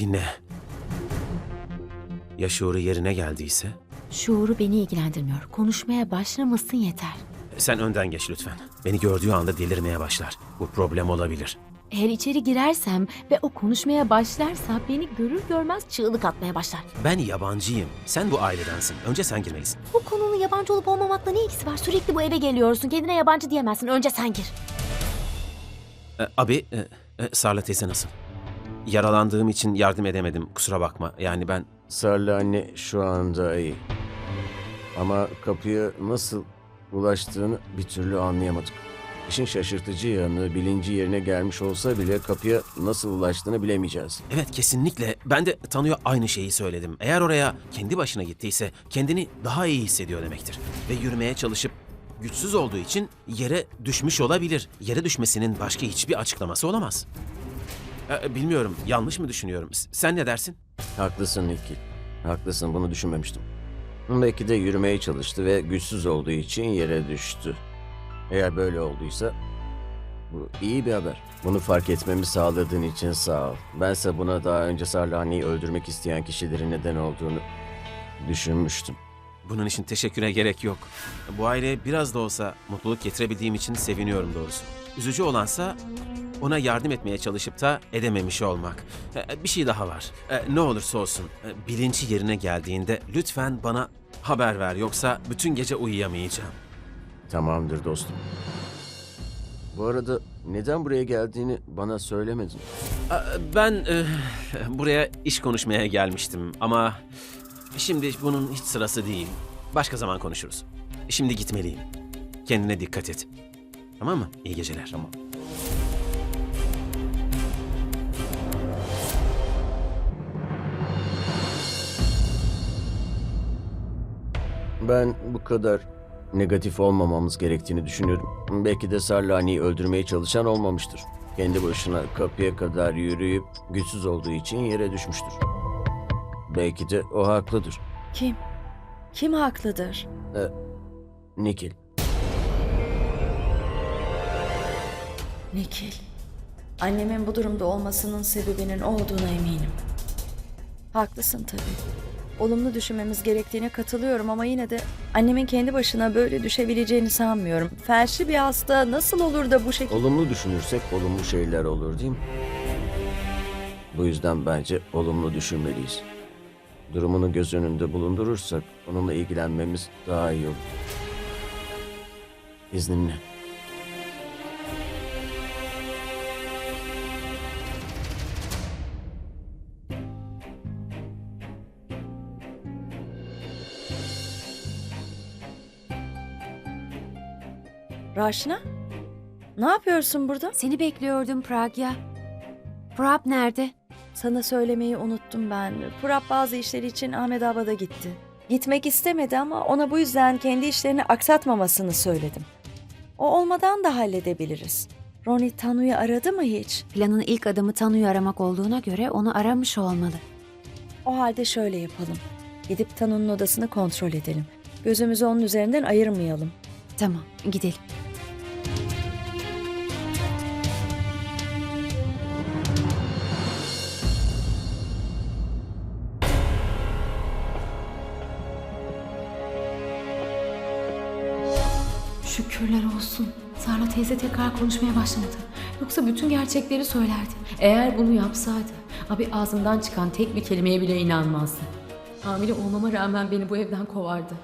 Dinle. Ya şuuru yerine geldiyse? Şuuru beni ilgilendirmiyor. Konuşmaya başlamasın yeter. Sen önden geç lütfen. Beni gördüğü anda delirmeye başlar. Bu problem olabilir. Eğer içeri girersem ve o konuşmaya başlarsa beni görür görmez çığlık atmaya başlar. Ben yabancıyım. Sen bu ailedensin. Önce sen girmelisin. Bu konunun yabancı olup olmamakla ne ilgisi var? Sürekli bu eve geliyorsun. Kendine yabancı diyemezsin. Önce sen gir. Ee, abi, e, e, Sarla teyze nasıl? Yaralandığım için yardım edemedim. Kusura bakma. Yani ben... Sarla anne şu anda iyi. Ama kapıya nasıl ulaştığını bir türlü anlayamadık. İşin şaşırtıcı yanı bilinci yerine gelmiş olsa bile kapıya nasıl ulaştığını bilemeyeceğiz. Evet kesinlikle. Ben de Tanı'ya aynı şeyi söyledim. Eğer oraya kendi başına gittiyse kendini daha iyi hissediyor demektir. Ve yürümeye çalışıp güçsüz olduğu için yere düşmüş olabilir. Yere düşmesinin başka hiçbir açıklaması olamaz. Ee, bilmiyorum. Yanlış mı düşünüyorum? S- Sen ne dersin? Haklısın Nikil. Haklısın bunu düşünmemiştim. Belki de yürümeye çalıştı ve güçsüz olduğu için yere düştü. Eğer böyle olduysa bu iyi bir haber. Bunu fark etmemi sağladığın için sağ ol. Bense buna daha önce Sarlani'yi öldürmek isteyen kişilerin neden olduğunu düşünmüştüm. Bunun için teşekküre gerek yok. Bu aileye biraz da olsa mutluluk getirebildiğim için seviniyorum doğrusu. Üzücü olansa ona yardım etmeye çalışıp da edememiş olmak. Ee, Bir şey daha var. Ee, Ne olursa olsun e, bilinci yerine geldiğinde lütfen bana haber ver yoksa bütün gece uyuyamayacağım. Tamamdır dostum. Bu arada neden buraya geldiğini bana söylemedin. Ben e, buraya iş konuşmaya gelmiştim ama şimdi bunun hiç sırası değil. Başka zaman konuşuruz. Şimdi gitmeliyim. Kendine dikkat et. Tamam mı? İyi geceler. Tamam. Ben bu kadar negatif olmamamız gerektiğini düşünüyorum. Belki de Sarlani'yi öldürmeye çalışan olmamıştır. Kendi başına kapıya kadar yürüyüp güçsüz olduğu için yere düşmüştür. Belki de o haklıdır. Kim? Kim haklıdır? Nikil. Nikil. Annemin bu durumda olmasının sebebinin o olduğuna eminim. Haklısın tabii. Olumlu düşünmemiz gerektiğine katılıyorum ama yine de annemin kendi başına böyle düşebileceğini sanmıyorum. Felçli bir hasta nasıl olur da bu şekilde... Olumlu düşünürsek olumlu şeyler olur değil mi? Bu yüzden bence olumlu düşünmeliyiz. Durumunu göz önünde bulundurursak onunla ilgilenmemiz daha iyi olur. İzninle. Raşna? Ne yapıyorsun burada? Seni bekliyordum Pragya. Prab nerede? Sana söylemeyi unuttum ben. Purap bazı işleri için Ahmedabad'a gitti. Gitmek istemedi ama ona bu yüzden kendi işlerini aksatmamasını söyledim. O olmadan da halledebiliriz. Ronnie Tanu'yu aradı mı hiç? Planın ilk adımı Tanu'yu aramak olduğuna göre onu aramış olmalı. O halde şöyle yapalım. Gidip Tanu'nun odasını kontrol edelim. Gözümüzü onun üzerinden ayırmayalım. Tamam, gidelim. Şükürler olsun. Sarla teyze tekrar konuşmaya başlamadı. Yoksa bütün gerçekleri söylerdi. Eğer bunu yapsaydı, abi ağzımdan çıkan tek bir kelimeye bile inanmazdı. Hamile olmama rağmen beni bu evden kovardı.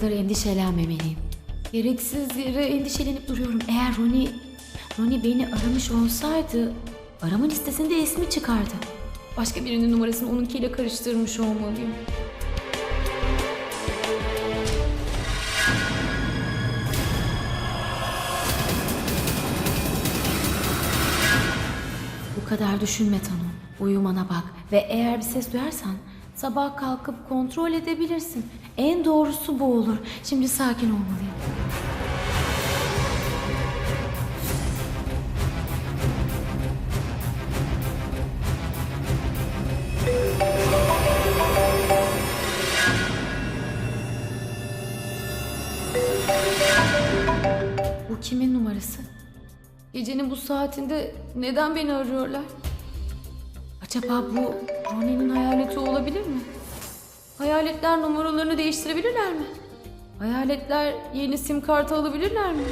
Kadar endişelenmemeliyim. Gereksiz yere endişelenip duruyorum. Eğer Ronnie, Ronnie beni aramış olsaydı arama listesinde ismi çıkardı. Başka birinin numarasını onunkiyle karıştırmış olmalıyım. Bu kadar düşünme Tanu. Uyumana bak ve eğer bir ses duyarsan sabah kalkıp kontrol edebilirsin. En doğrusu bu olur. Şimdi sakin olmalıyım. Bu kimin numarası? Gecenin bu saatinde neden beni arıyorlar? Acaba bu Ronnie'nin hayaleti olabilir mi? Hayaletler numaralarını değiştirebilirler mi? Hayaletler yeni sim kartı alabilirler mi?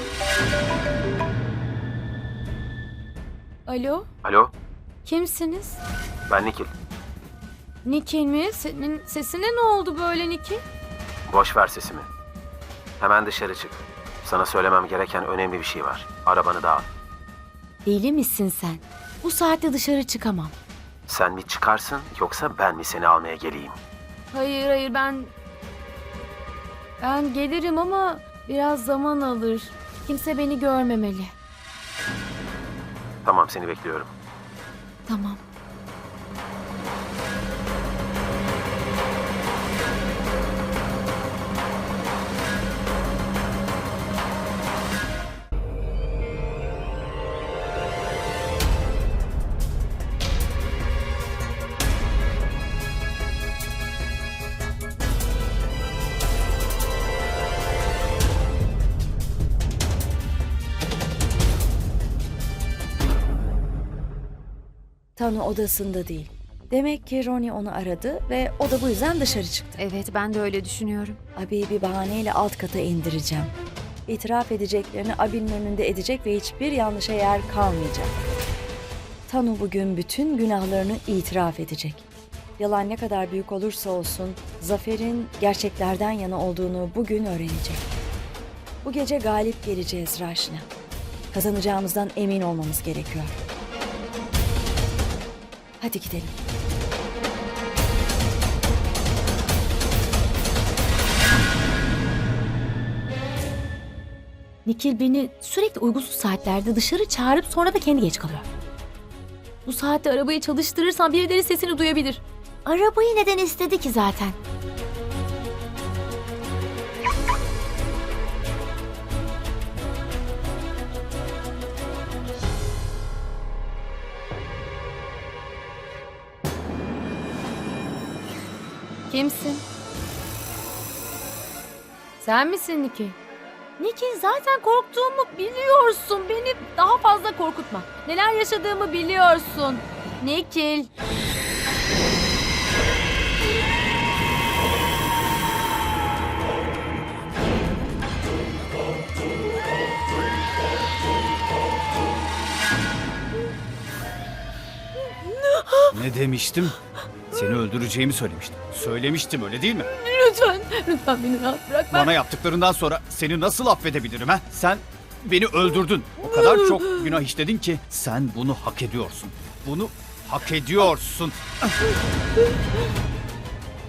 Alo, Alo, kimsiniz? ben Nikil. Nikil mi? Senin sesine ne oldu böyle Nikil? Boş ver sesimi. Hemen dışarı çık. Sana söylemem gereken önemli bir şey var. Arabanı da al. Deli misin sen? Bu saatte dışarı çıkamam. Sen mi çıkarsın yoksa ben mi seni almaya geleyim? Hayır hayır ben... Ben gelirim ama biraz zaman alır. Kimse beni görmemeli. Tamam seni bekliyorum. Tamam. Tanu odasında değil. Demek ki Ronnie onu aradı ve o da bu yüzden dışarı çıktı. Evet ben de öyle düşünüyorum. Abi'yi bir bahaneyle alt kata indireceğim. İtiraf edeceklerini abinin önünde edecek ve hiçbir yanlışa yer kalmayacak. Tanu bugün bütün günahlarını itiraf edecek. Yalan ne kadar büyük olursa olsun Zafer'in gerçeklerden yana olduğunu bugün öğrenecek. Bu gece galip geleceğiz Raşna. Kazanacağımızdan emin olmamız gerekiyor. Hadi gidelim. Nikil beni sürekli uygunsuz saatlerde dışarı çağırıp sonra da kendi geç kalıyor. Bu saatte arabayı çalıştırırsam birileri sesini duyabilir. Arabayı neden istedi ki zaten? Kimsin? Sen misin Nikil? Nikil zaten korktuğumu biliyorsun. Beni daha fazla korkutma. Neler yaşadığımı biliyorsun. Nikil. Ne demiştim? Seni öldüreceğimi söylemiştim. Söylemiştim öyle değil mi? Lütfen, lütfen beni rahat bırak. Ben... Bana yaptıklarından sonra seni nasıl affedebilirim ha? Sen beni öldürdün. O kadar çok günah işledin ki sen bunu hak ediyorsun. Bunu hak ediyorsun.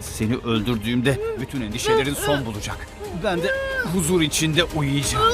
Seni öldürdüğümde bütün endişelerin son bulacak. Ben de huzur içinde uyuyacağım.